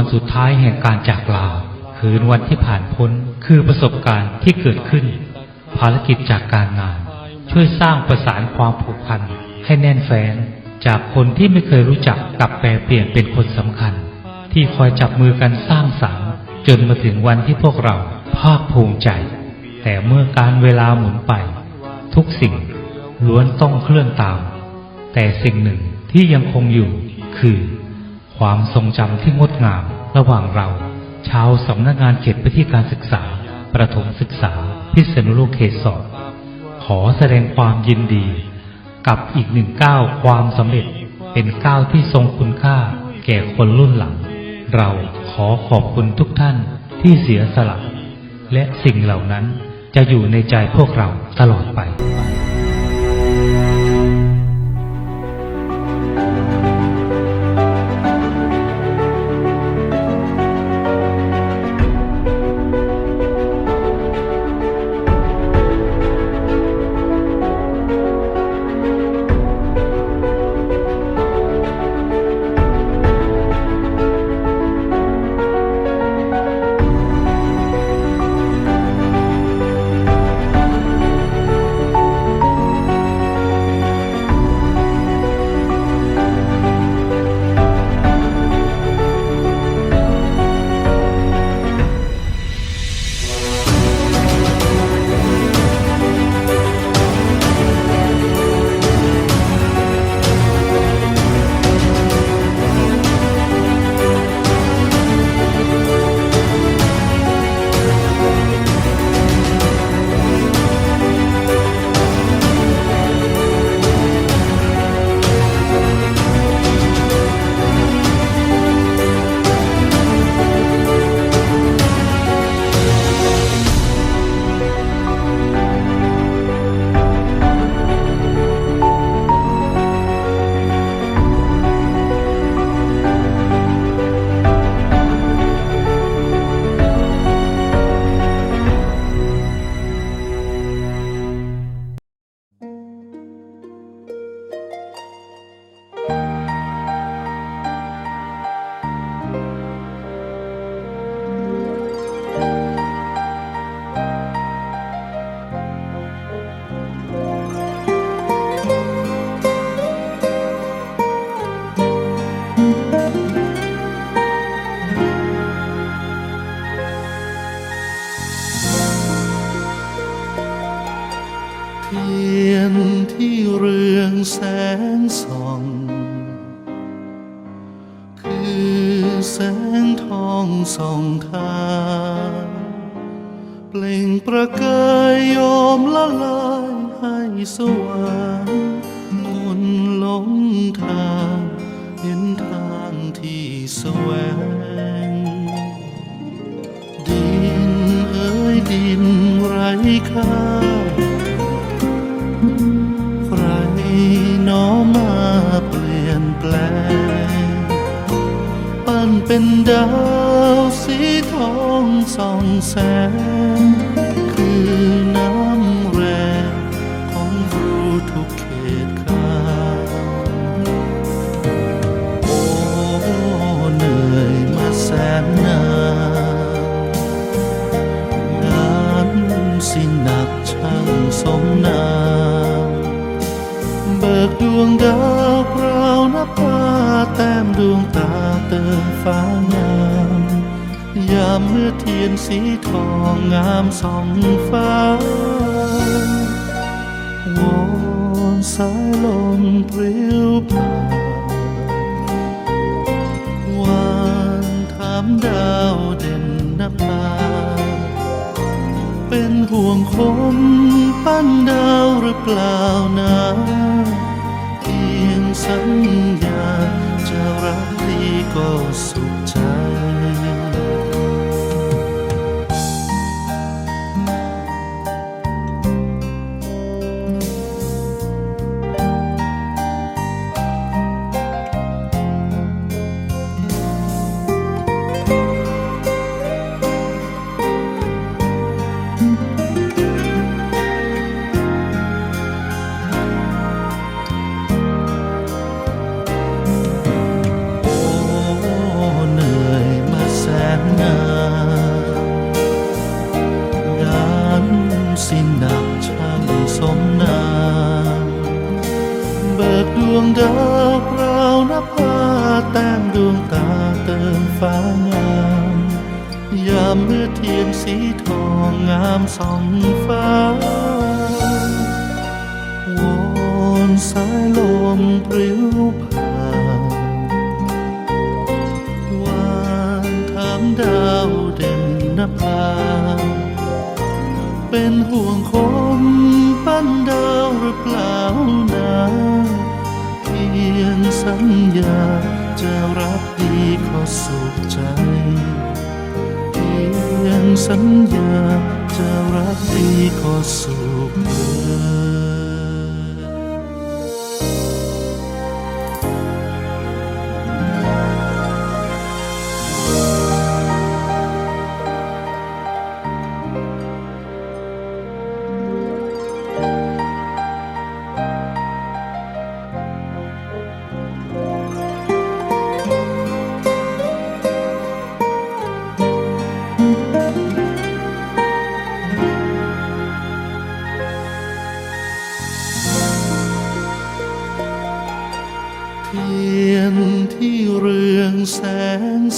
วันสุดท้ายแห่งการจากลาคืนวันที่ผ่านพ้นคือประสบการณ์ที่เกิดขึ้น ภารกิจจากการงาน ช่วยสร้างประสานความผูกพัน ให้แน่นแฟ้นจากคนที่ไม่เคยรู้จักกลับแปลเปลี่ยนเป็นคนสำคัญ ที่คอยจับมือกันสร้างสรรค์จนมาถึงวันที่พวกเราภาคภูมิใจ แต่เมื่อการเวลาหมุนไป ทุกสิ่งล้วนต้องเคลื่อนตาม แต่สิ่งหนึ่งที่ยังคงอยู่คือ ความทรงจำที่งดงาม ระหว่างเรา ชาวสำนักงานเขตพื้นที่การศึกษา ประถมศึกษา พิษณุโลกเขตสองขอแสดงความยินดี กับอีกหนึ่งก้าวความสำเร็จเป็นก้าวที่ทรงคุณค่า แก่คนรุ่นหลัง เราขอขอบคุณทุกท่านที่เสียสละ และสิ่งเหล่านั้นจะอยู่ในใจพวกเราตลอดไป องแสงส่อง คือแสงทองส่องทางเปล่งประกายโยมละลายให้สว่างมนหลงทางเห็นทางที่แสวง ดินเอ้ยดินไร้ค่า ดาวสีทองส่องแสง คือน้ำแรงของรู้ทุกเขตขาโอ้เหนื่อยมาแสนนานงานสิหนักช่างสมนามเบิกดวงดาวพราวนับฟ้าแต้มดวงตาเติมฟ้างามยามเมื่อเทียนสีทองงามส่องฟ้าวอนสายลมปลิวผ่านวานถามดาวเด่นนภาเป็นห่วงคนปั้นดาวหรือเปล่านะ ย สัญญาจะรักดีก็สุ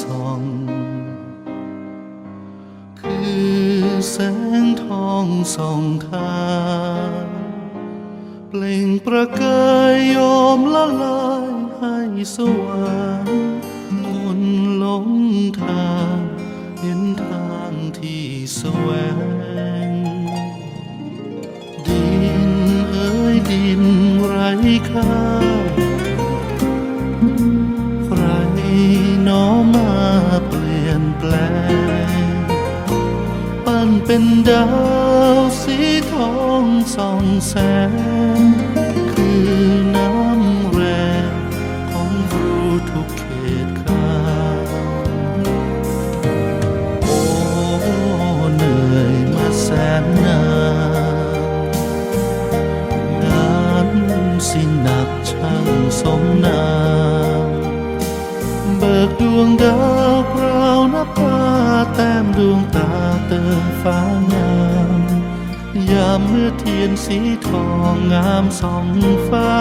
ส่อง คือแสงทองส่องทางเปล่งประกายยอมละลายให้สว่างมนหลงทางเห็นทางที่แสวง ดินเอ้ยดินไร้ค่า ลี่ยนแปลง ปั้นเป็นดาวสีทองส่องแสง คือน้ำแรงของรู้ทุกเขตขาวโอ้เหนื่อยมาแสนนานงานสิหนักช่างสมนามเบิกดวงดาวพราวนภา แต้มดวงตาเติมฟ้างามยามเมื่อเทียนสีทองงามส่องฟ้า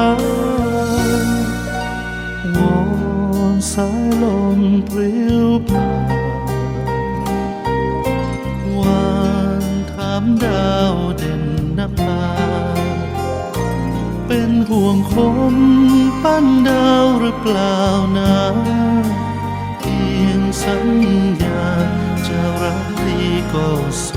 วอนสายลมปลิวผ่านวานถามดาวเด่นนภาเป็นห่วงคมปั้นดาวหรือเปล่านะเพียงสัญญา ดี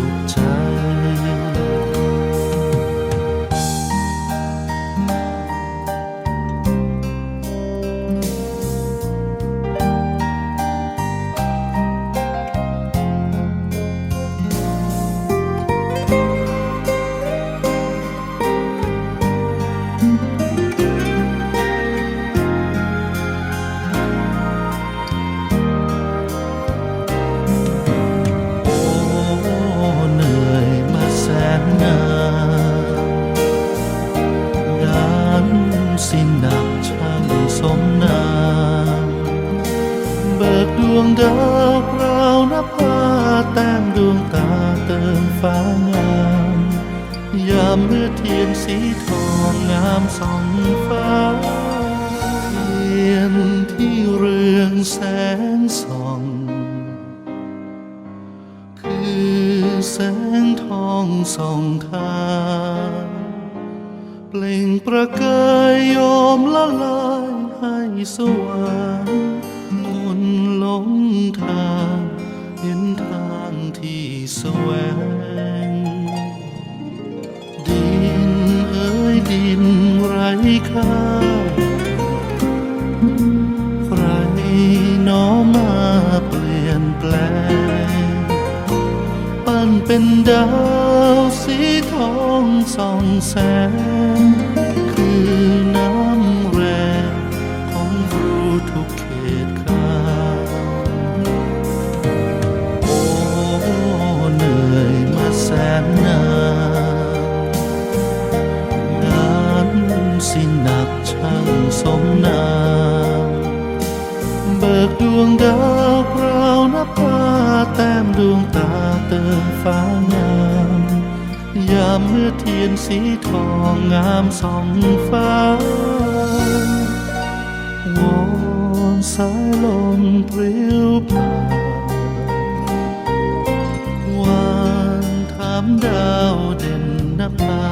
สิ้นหนักช่างสมนามเบิกดวงดาวพราวนภาแต้มดวงตาเติมฟ้างามยามเมื่อเทียนสีทองงามส่องฟ้า เทียนที่เรืองแสงส่อง คือแสงทองส่องทาง ประกายยอมละลายให้สว่างมุนหลงทางเห็นทางที่แสวง ดินเอ้ยดินไร้ค่าใครหนอมาเปลี่ยนแปลง ปั้นเป็นดาวสีทองส่องแสงายลมพริ้วผ่านวานถามดาวเด่นนภา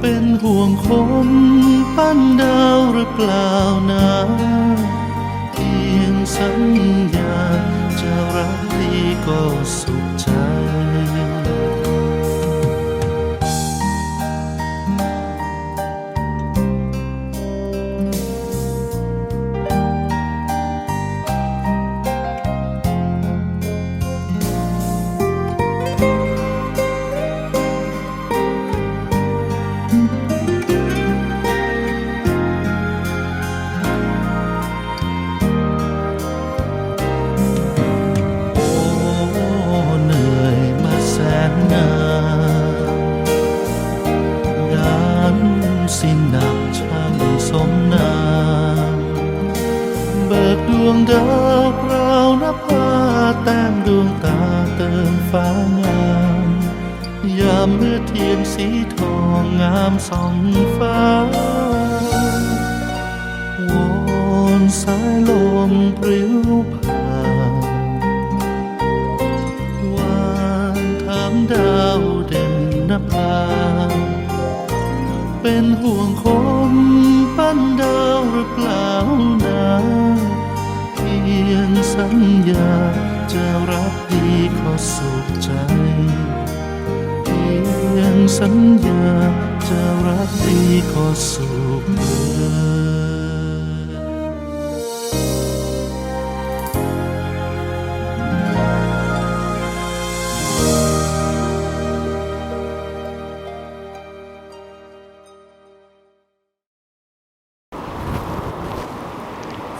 เป็นห่วงคนปั้นดาวหรือเปล่านะเพียงสัญญาจะรักดีก็ส ดวงตาเติมฟ้างาม ยามเมื่อเทียนสีทองงามส่องฟ้าวอนสายลมพริ้วผ่านวานถามดาวเด่นนภาเป็นห่วงคนปั้นดาวหรือเปล่านะเพียงสัญญา จะรักดีขอสุขใจเพียงสัญญาจะรักดีขอสุขเอ่ย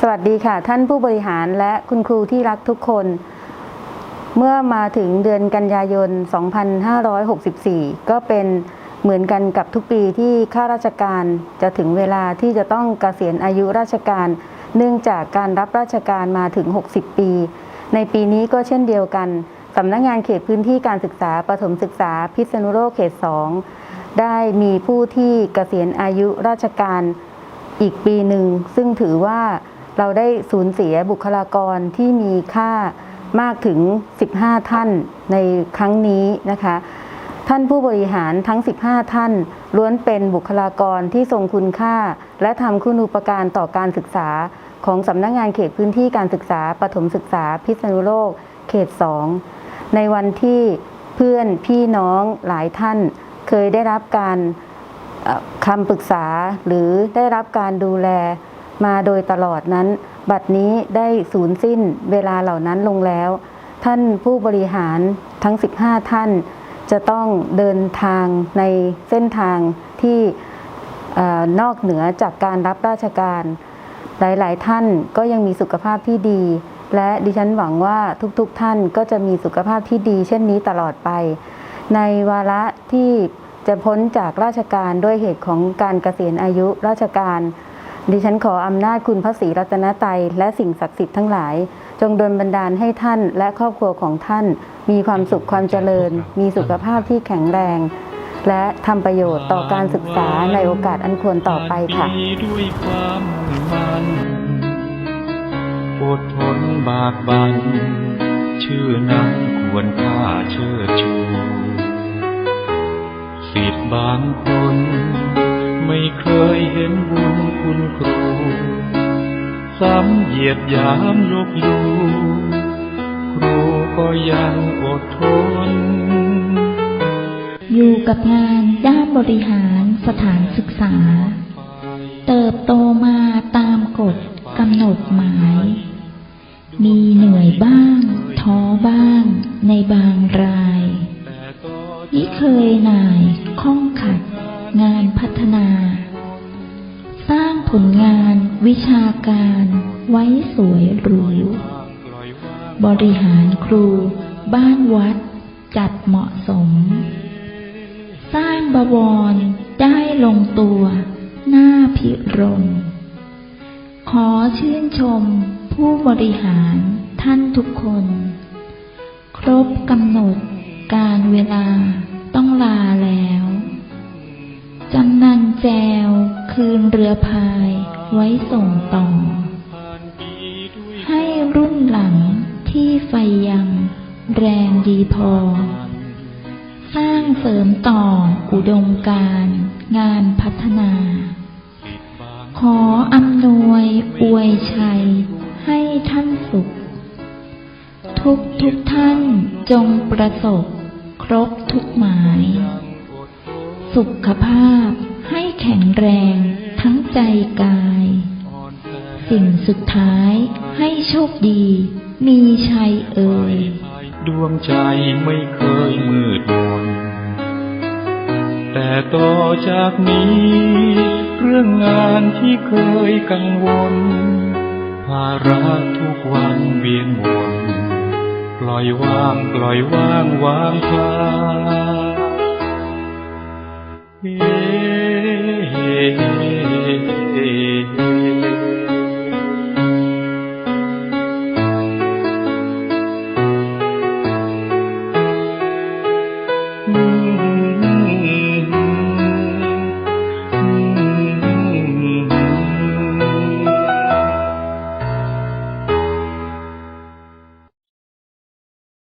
สวัสดีค่ะ ท่านผู้บริหารและคุณครูที่รักทุกคน เมื่อมาถึงเดือนกันยายน 2564 ก็เป็นเหมือนกันกับทุกปีที่ข้าราชการจะถึงเวลาที่จะต้องเกษียณอายุราชการ เนื่องจากการรับราชการมาถึง 60 ปี ในปีนี้ก็เช่นเดียวกันสำนักงานเขตพื้นที่การศึกษาประถมศึกษาพิษณุโลกเขต 2 ได้มีผู้ที่เกษียณอายุราชการอีกปีหนึ่ง ซึ่งถือว่าเราได้สูญเสียบุคลากรที่มีค่า มากถึง 15 ท่านในครั้งนี้นะคะ ท่านผู้บริหารทั้ง 15 ท่าน ล้วนเป็นบุคลากรที่ทรงคุณค่า และทำคุณูปการต่อการศึกษา ของสำนักงงานเขตพื้นที่การศึกษาประถมศึกษาพิษณุโลก เขต 2 ในวันที่เพื่อนพี่น้องหลายท่านเคยได้รับการคำปรึกษาหรือได้รับการดูแล มาโดยตลอดนั้น บัดนี้ได้สูญสิ้นเวลาเหล่านั้นลงแล้ว ท่านผู้บริหารทั้ง 15 ท่าน จะต้องเดินทางในเส้นทางที่นอกเหนือจากการรับราชการ หลาย ๆ ท่านก็ยังมีสุขภาพที่ดี และดิฉันหวังว่าทุก ๆท่านก็จะมีสุขภาพที่ดี เช่นนี้ตลอดไป ในวาระที่จะพ้นจากราชการด้วยเหตุของการเกษียณอายุราชการ ดิฉันขออำนาจคุณพระศรีรัตนตรัยและสิ่งศักดิ์สิทธิ์ทั้งหลาย จงดลบันดาลให้ท่านและครอบครัวของท่าน มีความสุขความเจริญ มีสุขภาพที่แข็งแรง และทำประโยชน์ต่อการศึกษาในโอกาสอันควรต่อไปค่ะผ่านปีด้วยความมุ่งมันอดทนบากบัน ชื่อนั้นควรค่าเชิดชูสิทธิ์บางคน ไม่เคยเห็นบุญคุณครูซ้ำเหยียดยามลบลู่ครูก็ยังอดทน อยู่กับงานด้านบริหารสถานศึกษา เติบโตมาตามกฎกำหนด การไว้สวยหรูบริหารครู บ้านวัดจัดเหมาะสม สร้างบวรได้ลงตัวหน้าพิรม ขอชื่นชมผู้บริหารท่านทุกคน ครบกำหนดการเวลาต้องลาแล้ว จำนันแจวคืนเรือพาย ไว้ส่งต่อ ให้รุ่นหลังที่ไฟยังแรงดีพอ สร้างเสริมต่ออุดมการณ์งานพัฒนา ขออำนวยอวยชัยให้ท่านสุข ทุกทุกท่านจงประสบครบทุกหมาย สุขภาพให้แข็งแรง ทั้งใจกาย สิ่งสุดท้ายให้โชคดี มีชัยเอ่ยดวงใจไม่เคยมืดมนแต่ต่อจากนี้ เรื่องงานที่เคยกังวล ภาระทุกวันเวียนวน ปล่อยวางปล่อยวางวางพา